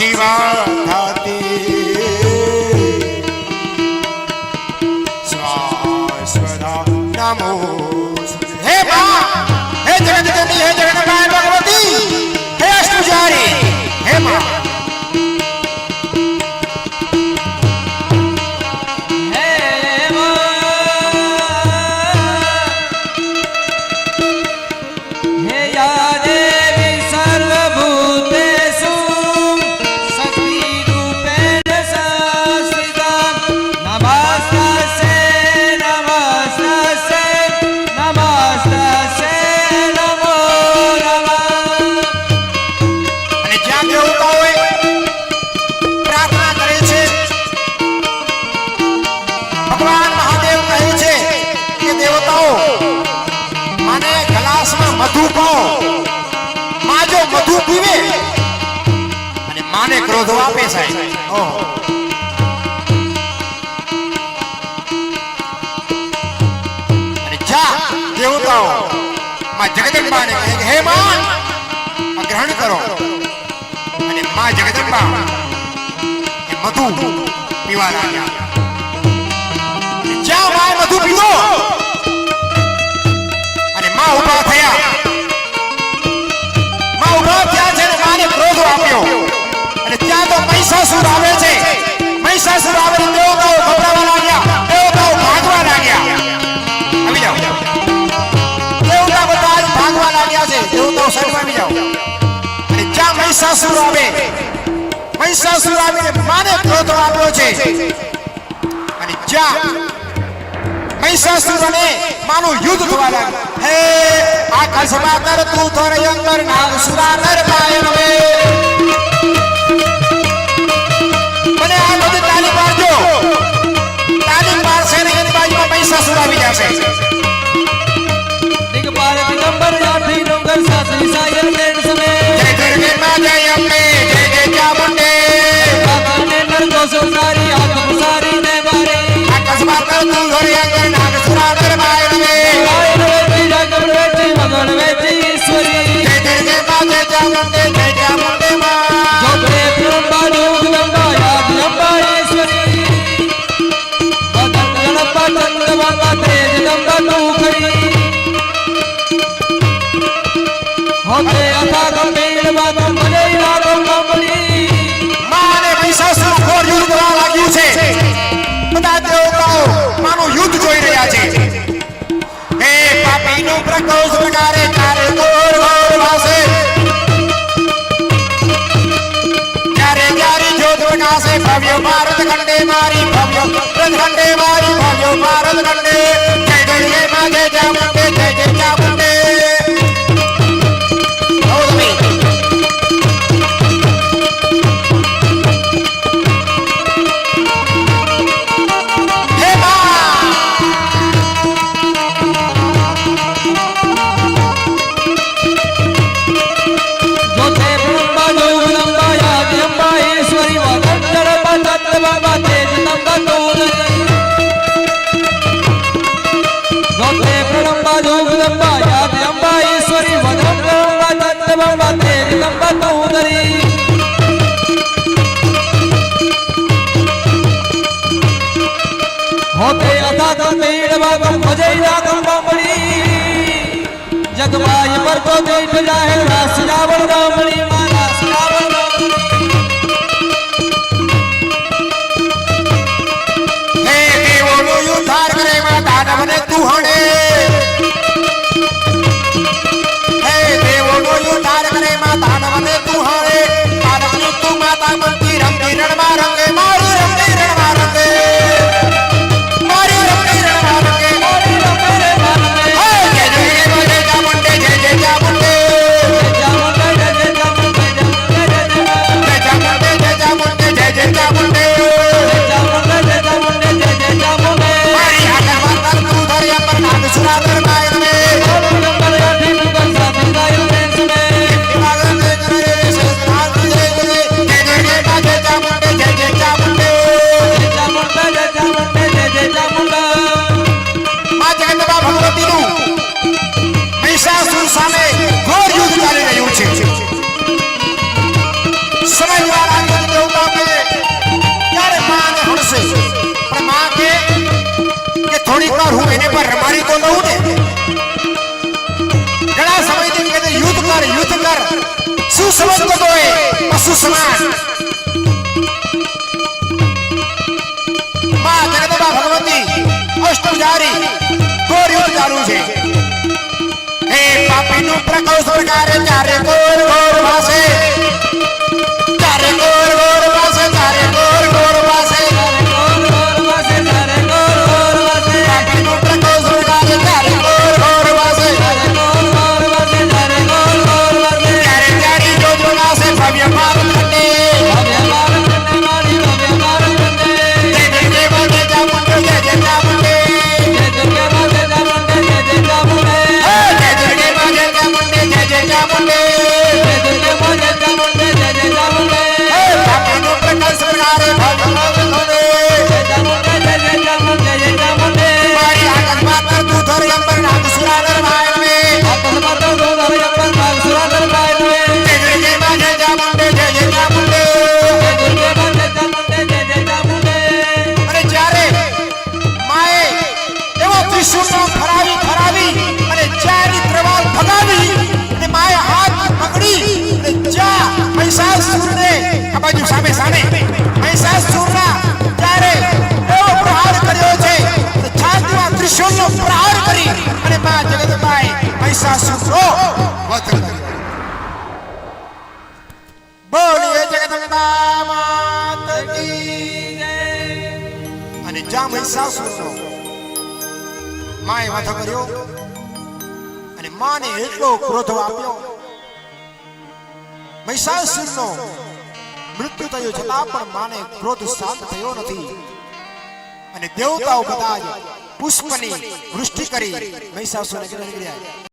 Shiva. જો મધુ પીવે. અને માને ક્રોધો આપે સાહેબ. ઓહો. અને જા દેવતાઓ. માં જગદંબાને કહે કે હે માં ગ્રહણ કરો. અને માં જગદંબા મધુ પીવા લાગ્યા. આપ્યો. અને ત્યાં તો મહિષાસુર આવે છે? મહિષાસુર આવે દેવતાઓ ગભરાવા લાગ્યા. દેવતાઓ ભાગવા લાગ્યા. આવી જાઓ. દેવતા બધા ભાગવા લાગ્યા છે. દેવતાઓ સાઈડમાં આવી જાઓ. અને જ્યાં મહિષાસુર આવે? મહિષાસુર આવીને માને ક્રોધો આપ્યો છે. અને જ્યાં મહિષાસુર અને માનું યુદ્ધ થવા લાગ્યું. હે આકાશમાં નર તું થોર અંદર નાગ સાસરી સાયર મેણ સમે જય દુર્ગે માં જય અંબે જય જય હોતે અથા ગંભીર બાબા મને ઘોર યુદ્ધ જોઈ રહ્યા છે. હે પાપીનું પ્રકોષ પ્રકારે ચારે ઘોર દોર વાસે ત્યારે ત્યારે જ્યોત પ્રકાશે ભવ્ય ભારત ખંડે મારી ભવ્ય ખંડે મારી ભવ્ય ભારત ખંડે. நிலமா યુદ્ધ ચાલી રહ્યું છે. સમયવારમાં ભગવતી અષ્ટમ જારી ઘોર યુદ્ધ ચાલુ છે. ਏ ਪਾਪੀ ਨੂੰ ਪ੍ਰਕਾਸ਼ ਸਰਕਾਰ ਚਾਰੇ ਕੋਲ ਕੋਲ ਵਾਸੇ। ಮುಂದೆ મૃત્યુ થયું છતાં પણ માને ક્રોધ શાંત થયો નથી. અને દેવતાઓ બધા પુષ્પની વૃષ્ટિ કરી મહિષાસુરને નીકળ્યા